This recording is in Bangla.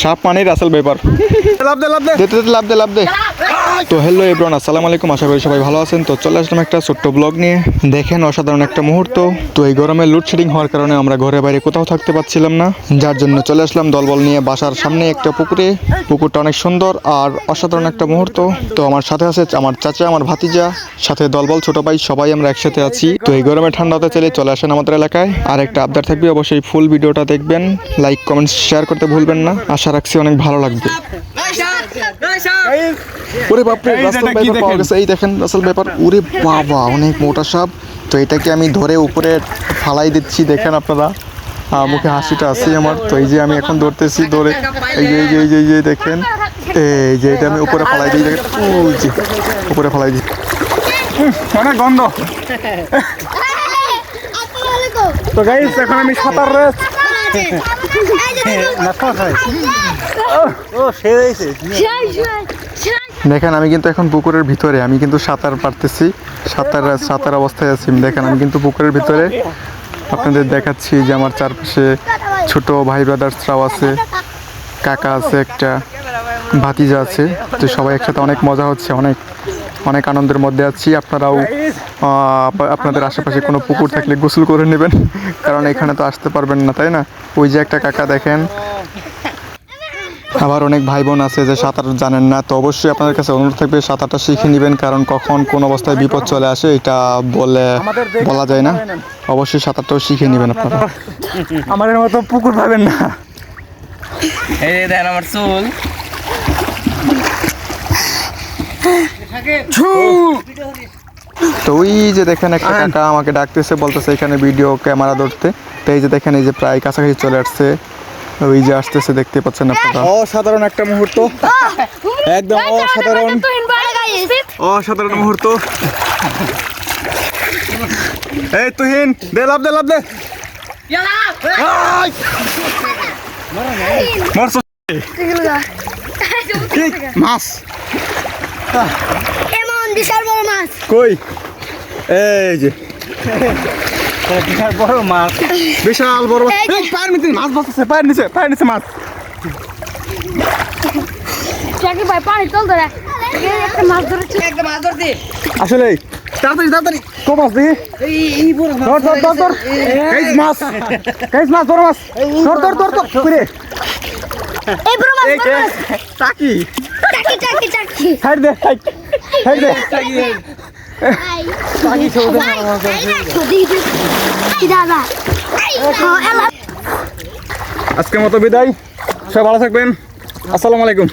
সাপ মানে রাসেল ব্যাপার লাভ দে লাভ দে, লাভ দে। লাভ দে। তো হ্যালো এব্রন আসসালামু আলাইকুম। আশা করি সবাই ভালো আছেন। তো চলে আসলাম একটা ছোট্ট ব্লগ নিয়ে। দেখেন, অসাধারণ একটা মুহূর্ত। তো এই গরমে লোডশেডিং হওয়ার কারণে আমরা ঘরে বাইরে কোথাও থাকতে পারছিলাম না। যার জন্য চলে আসলাম দলবল নিয়ে বাসার সামনে একটা পুকুরে। পুকুরটা অনেক সুন্দর আর অসাধারণ একটা মুহূর্ত। তো আমার সাথে আছে আমার চাচা, আমার ভাতিজা, সাথে দলবল ছোট ভাই, সবাই আমরা একসাথে আছি। তো এই গরমে ঠান্ডা হতে চলে চলে আসেন আমাদের এলাকায়। আর একটা আবদার থাকবে, অবশ্যই ফুল ভিডিওটা দেখবেন। লাইক কমেন্ট শেয়ার করতে ভুলবেন না। আশা রাখছি অনেক ভালো লাগবে। ওরে বাপরে রাসেল এটা পাওয়া গেছে। এই দেখেন রাসেল পেপার ওরে বাবা অনেক মোটা সাপ। তো এটাকে আমি ধরে উপরে ফালাই দিচ্ছি দেখেন আপনারা। মুখে হাসিটা আছে আমার। তো এই যে আমি এখন ধরতেছি ধরে। এই যে এই যে এই যে দেখেন। এই যে এটা আমি উপরে ফালাই দিই দেখেন। ওই যে উপরে ফালাই দিই। অনেক গন্ধ। তো গাইস এখন আমি সাঁতার রেস। দেখেন, আমি কিন্তু এখন পুকুরের ভিতরে, আমি কিন্তু সাঁতার পারতেছি, সাঁতার সাঁতার অবস্থায় আছি। দেখেন, আমি কিন্তু পুকুরের ভিতরে। আপনাদের দেখাচ্ছি যে আমার চারপাশে ছোট ভাই ব্রাদার্সরাও আছে, কাকা আছে একটা, ভাতিজা আছে। তো সবাই একসাথে অনেক মজা হচ্ছে, অনেক অনেক আনন্দের মধ্যে আছি। আপনারাও আপনাদের আশেপাশে কোনো পুকুর থাকলে গোসল করে নেবেন কারণ এখানে তো আসতে পারবেন না তাই না? ওই যে একটা কাকা দেখেন। আবার অনেক ভাই বোন আছে যে সাঁতার জানেন না তো অবশ্যই আপনাদের কাছে অনুরোধ থাকবে সাঁতারটা শিখে নেবেন কারণ কখন কোন অবস্থায় বিপদ চলে আসে এটা বলে বলা যায় না। অবশ্যই সাঁতারটাও শিখে নেবেন আপনারা। আমাদের মতো পুকুর পাবেন না। এই দেন আমার চুল। তো ওই যে দেখেন একটা কাকা আমাকে ডাকতেছে বলতেছে এখানে ভিডিও ক্যামেরা ধরতে। তো এই যে দেখেন এই যে প্রায় কাছাকাছি চলে আসছে। ওই যে আসতেছে দেখতে পাচ্ছেন আপনারা। অসাধারণ একটা মুহূর্ত। একদম অসাধারণ। অসাধারণ মুহূর্ত। এই তুহিন দে লাভ দে লাভ দে। মাছ। এমন বিশাল বড় মাছ। কই? এই যে। বড় মাছ। বিশাল বড় মাছ। এই পায়ের নিচে মাছ বসেছে পায়ের নিচে পায়ের নিচে মাছ। চাকি ভাই পানি চল ধরে। একটা মাছ ধরেছি। একটা মাছ ধরছি। আসলে তাড়াতাড়ি তাড়াতাড়ি। কো মাছ দেখি। এই বড় মাছ ধর ধর ধর ধর। কেস মাছ। কেস মাছ ধর মাছ। ধর ধর ধর ধর। করে এই বড় মাছ এই টাকি দে ছোট দাদা। আজকের মতো বিদায়। সবাই ভালো থাকবেন। আসসালামু আলাইকুম।